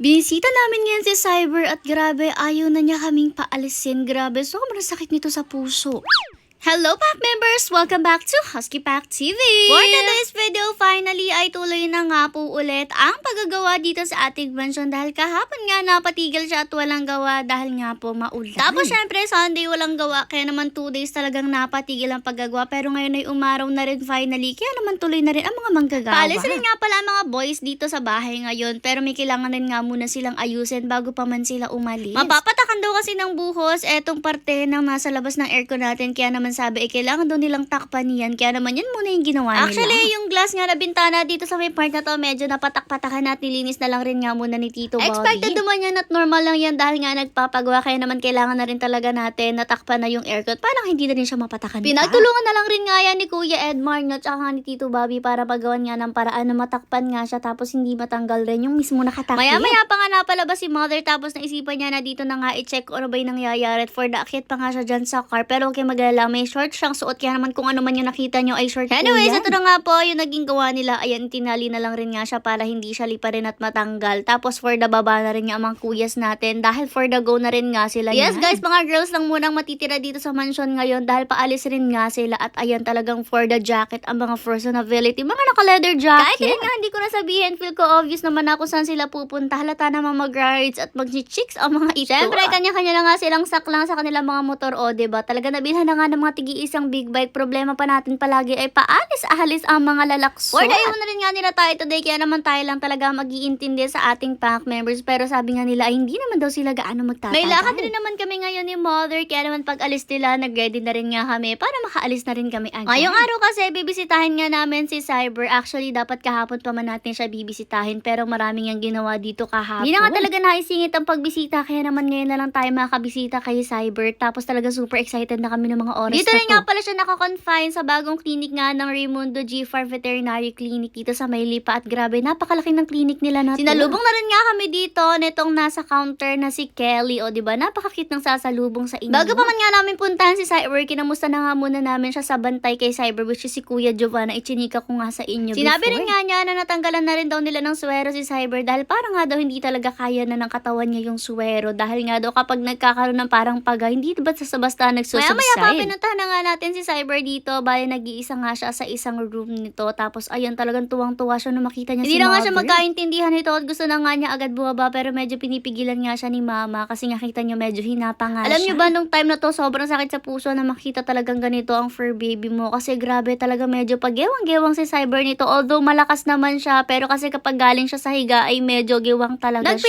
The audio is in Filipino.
Binisita namin ngayon si Cyber at grabe, ayaw na niya kaming paalisin. Grabe, sobrang sakit nito sa puso. Hello Pack members! Welcome back to Husky Pack TV! For today's video, finally ay tuloy na nga po ulit ang paggagawa dito sa ating mansion dahil kahapon nga napatigil siya at walang gawa dahil nga po maulan. Tapos syempre Sunday walang gawa kaya naman 2 days talagang napatigil ang paggagawa pero ngayon ay umaraw na rin finally kaya naman tuloy na rin ang mga manggagawa. Paalis rin nga pala ang mga boys dito sa bahay ngayon pero may kailangan rin nga muna silang ayusin bago pa man sila umalis. Mapapatakan daw kasi ng buhos etong parte ng nasa labas ng aircon natin kaya naman sabi eh kailangan daw nilang takpan yan kaya naman yan muna yung ginawa nila. Actually yung glass nga na bintana dito sa may part na to medyo napatak-patakan at nilinis na lang rin nga muna ni Tito Bobby. Expected naman yan at normal lang yan dahil nga nagpapagawa kaya naman kailangan na rin talaga natin natakpan na yung aircon parang hindi na rin siya mapatakan pa. Pinagtulungan na lang rin nga yan ni Kuya Edmar no tsaka nga ni Tito Bobby para pagawan nga ng paraan na matakpan nga siya tapos hindi matanggal rin yung mismo nakatakip. Maya-maya pa nga napalabas si mother tapos naisipan niya na dito na nga i-check kung ano ba yung nangyayari at for the akit pa nga siya dyan sa car pero huwag kayong magalala may short siyang suot kaya naman kung ano man yung nakita nyo ay short Anyways, ito na nga po yung naging gawa nila. Ayan, tinali na lang rin nga siya para hindi siya lipa rin at matanggal. Tapos for the baba na rin nga mga kuyas natin dahil for the go na rin nga sila Yes yan. guys, mga girls lang munang matitira dito sa mansion ngayon dahil paalis rin nga sila at ayan talagang for the jacket ang mga first ability. Mga naka-leather jacket. Kahit yun nga, hindi ko na sabihin, feel ko obvious naman ako saan sila pupunta. Halata naman mag-rides at mag-chicks ang mga ito. Siyempre, kanya-kanya na nga silang saklang sa kanilang mga motor o, 'di ba Talaga nabilhan na nga ng mga tigi-isang big bike. Problema pa natin palagi ay paalis-ahalis ang mga lalakso. For the na rin nga nila tayo today, kaya naman tayo lang talaga mag-iintindi sa ating pack members. Pero sabi nga nila, ay hindi naman daw sila gaano magtatagal. May lakad rin naman kami ngayon ni mother, kaya naman pag alis nila, nag-ready na rin nga kami para makaalis na rin kami agad. Ngayong araw kasi, bibisitahin nga namin si Cyber. Actually, dapat kahapon pa man natin siya bibisitahin, pero maraming yang ginawa dito kahapon. Hindi na nga talaga naisingit ang pagbisita, kaya naman ngayon na lang tayo makakabisita kay Cyber. Tapos talaga super excited na kami ng mga oras Dito rin nga pala siya nakakonfine sa bagong clinic nga ng Raimundo G. Farm Veterinary Clinic dito sa Maylipa. At grabe, napakalaki ng clinic nila na to. Sinalubong na rin nga kami dito nitong nasa counter na si Kelly. O, di ba Napakakit ng sasalubong sa inyo. Bago pa man nga namin puntahan si Cyber, kinamusta na nga muna namin siya sa bantay kay Cyber, which is si Kuya Giovanna. Ichinika ko nga sa inyo Sinabi before. rin nga niya na natanggalan na rin daw nila ng suwero si Cyber dahil parang nga daw hindi talaga kaya na ng katawan niya yung suwero. Dahil nga daw kapag nagkakaroon ng parang paga, hindi ba sa basta nagsusubside? Maya-maya pa, pinuntahan na nga natin si Cyber dito. Bali, nag-iisa nga siya sa isang room nito. Tapos, ayun, talagang tuwang-tuwa siya nung makita niya Hindi si na nga siya magkaintindihan nito at gusto na nga niya agad bumaba pero medyo pinipigilan nga siya ni Mama kasi nakita niyo medyo hinapa nga Alam siya. niyo ba nung time na to, sobrang sakit sa puso na makita talagang ganito ang fur baby mo kasi grabe talaga medyo pagewang-gewang si Cyber nito. Although malakas naman siya pero kasi kapag galing siya sa higa ay medyo gewang talaga Nagpi- siya.